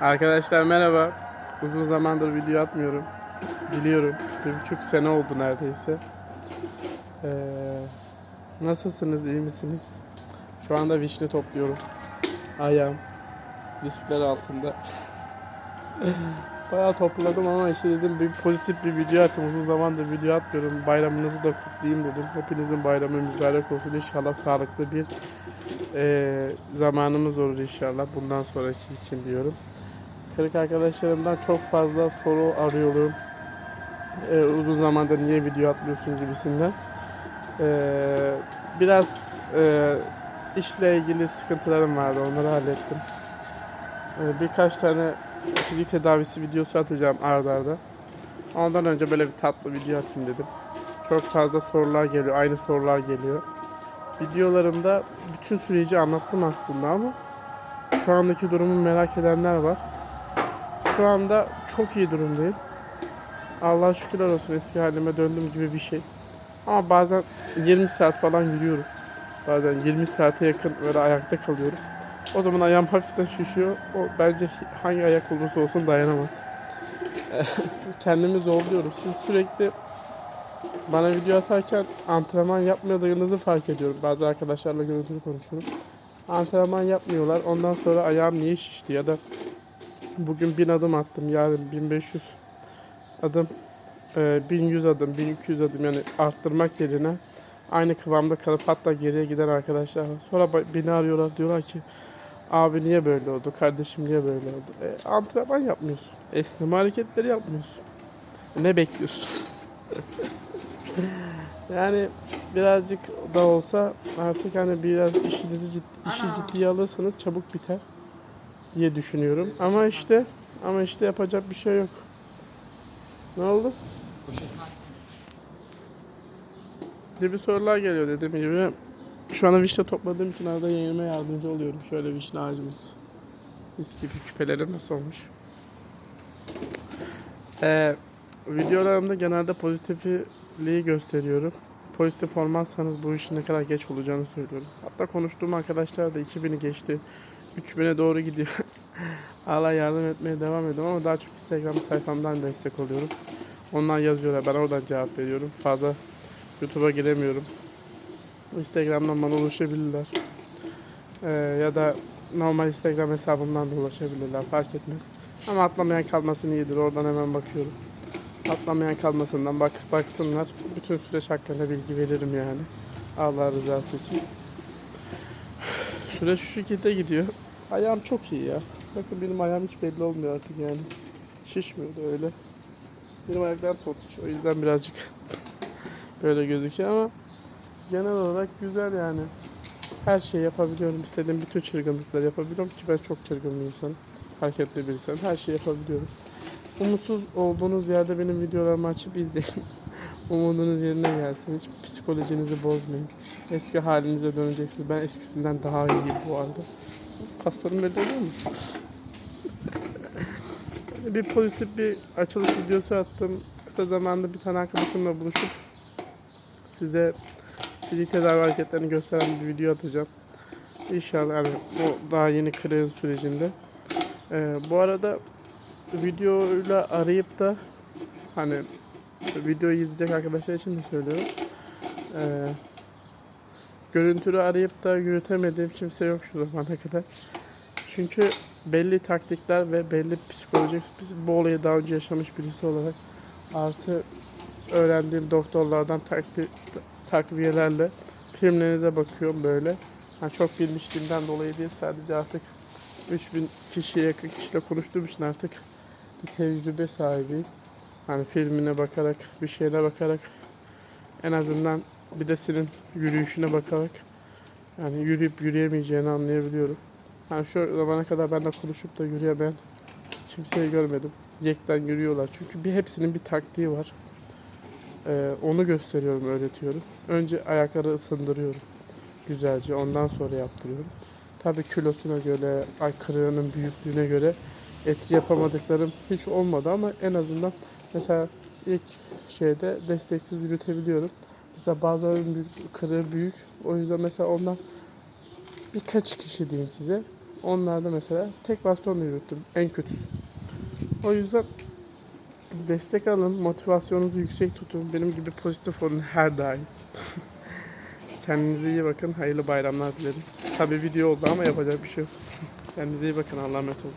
Arkadaşlar merhaba. Uzun zamandır video atmıyorum. Biliyorum. Bir buçuk sene oldu neredeyse. Ee, nasılsınız? iyi misiniz? Şu anda vişne topluyorum. Ayağım. Riskler altında. Bayağı topladım ama işte dedim bir pozitif bir video atayım. Uzun zamandır video atmıyorum. Bayramınızı da kutlayayım dedim. Hepinizin bayramı mübarek olsun. İnşallah sağlıklı bir eee, zamanımız olur inşallah. Bundan sonraki için diyorum. Kırık arkadaşlarımdan çok fazla soru arıyorum. Ee, uzun zamandır niye video atmıyorsun gibisinden. Ee, biraz e, işle ilgili sıkıntılarım vardı. Onları hallettim. Ee, birkaç tane fizik tedavisi videosu atacağım arda arda. Ondan önce böyle bir tatlı video atayım dedim. Çok fazla sorular geliyor. Aynı sorular geliyor. Videolarımda bütün süreci anlattım aslında ama şu andaki durumu merak edenler var. Şu anda çok iyi durumdayım. Allah şükürler olsun eski halime döndüm gibi bir şey. Ama bazen 20 saat falan yürüyorum. Bazen 20 saate yakın böyle ayakta kalıyorum. O zaman ayağım hafiften şişiyor. O bence hangi ayak olursa olsun dayanamaz. Kendimi zorluyorum. Siz sürekli bana video atarken antrenman yapmadığınızı fark ediyorum. Bazı arkadaşlarla görüntülü konuşuyorum. Antrenman yapmıyorlar. Ondan sonra ayağım niye şişti ya da Bugün 1000 adım attım. Yarın 1500 adım, e, 1100 adım, 1200 adım yani arttırmak yerine aynı kıvamda kalıp hatta geriye giden arkadaşlar. Sonra beni arıyorlar diyorlar ki abi niye böyle oldu, kardeşim niye böyle oldu? E, antrenman yapmıyorsun, esneme hareketleri yapmıyorsun. Ne bekliyorsun? yani birazcık da olsa artık hani biraz işinizi ciddi, işi ciddiye alırsanız çabuk biter diye düşünüyorum. Ama işte ama işte yapacak bir şey yok. Ne oldu? Gibi sorular geliyor dediğim gibi. Şu anda vişne topladığım için arada yayınıma yardımcı oluyorum. Şöyle vişne ağacımız. Mis gibi küpelerim nasıl olmuş? Ee, videolarımda genelde pozitifliği gösteriyorum. Pozitif olmazsanız bu işin ne kadar geç olacağını söylüyorum. Hatta konuştuğum arkadaşlar da 2000'i geçti. 3000'e doğru gidiyor. Hala yardım etmeye devam ediyorum ama daha çok Instagram sayfamdan destek oluyorum. Onlar yazıyorlar ben oradan cevap veriyorum. Fazla YouTube'a giremiyorum. Instagram'dan bana ulaşabilirler. Ee, ya da normal Instagram hesabımdan da ulaşabilirler fark etmez. Ama atlamayan kalmasın iyidir oradan hemen bakıyorum. Atlamayan kalmasından bak, baksınlar. Bütün süreç hakkında bilgi veririm yani. Allah rızası için. Süreç şu şekilde gidiyor. Ayağım çok iyi ya. Bakın benim ayağım hiç belli olmuyor artık yani. Şişmiyor da öyle. Benim ayaklar potmuş. O yüzden birazcık böyle gözüküyor ama genel olarak güzel yani. Her şeyi yapabiliyorum. İstediğim bütün çılgınlıkları yapabiliyorum ki ben çok çılgın bir insanım. Hareketli bir insanım. Her şeyi yapabiliyorum. Umutsuz olduğunuz yerde benim videolarımı açıp izleyin. Umudunuz yerine gelsin. Hiç psikolojinizi bozmayın. Eski halinize döneceksiniz. Ben eskisinden daha iyiyim bu arada. Kaslarım belli oluyor mu? bir pozitif bir açılış videosu attım. Kısa zamanda bir tane arkadaşımla buluşup size fizik tedavi hareketlerini gösteren bir video atacağım. İnşallah yani o daha yeni kriz sürecinde. Ee, bu arada videoyla arayıp da hani videoyu izleyecek arkadaşlar için de söylüyorum. Ee, görüntülü arayıp da yürütemediğim kimse yok şu zamana kadar. Çünkü belli taktikler ve belli psikolojik bu olayı daha önce yaşamış birisi olarak artı öğrendiğim doktorlardan takti, takviyelerle filmlerinize bakıyorum böyle. Yani çok bilmişliğimden dolayı değil sadece artık 3000 kişiye yakın kişiyle konuştuğum için artık bir tecrübe sahibiyim. Hani filmine bakarak, bir şeyine bakarak en azından bir de senin yürüyüşüne bakarak yani yürüyüp yürüyemeyeceğini anlayabiliyorum. Yani şu zamana kadar benden konuşup da yürüyen ben kimseyi görmedim. Yekten yürüyorlar. Çünkü bir hepsinin bir taktiği var. Ee, onu gösteriyorum, öğretiyorum. Önce ayakları ısındırıyorum. Güzelce. Ondan sonra yaptırıyorum. Tabii kilosuna göre, ay kırığının büyüklüğüne göre etki yapamadıklarım hiç olmadı ama en azından mesela ilk şeyde desteksiz yürütebiliyorum. Mesela bazılarının büyük, kırığı büyük. O yüzden mesela ondan birkaç kişi diyeyim size Onlarda mesela tek bastonla yürüttüm. En kötüsü. O yüzden destek alın. Motivasyonunuzu yüksek tutun. Benim gibi pozitif olun her daim. Kendinize iyi bakın. Hayırlı bayramlar dilerim. Tabii video oldu ama yapacak bir şey yok. Kendinize iyi bakın. Allah'a emanet olun.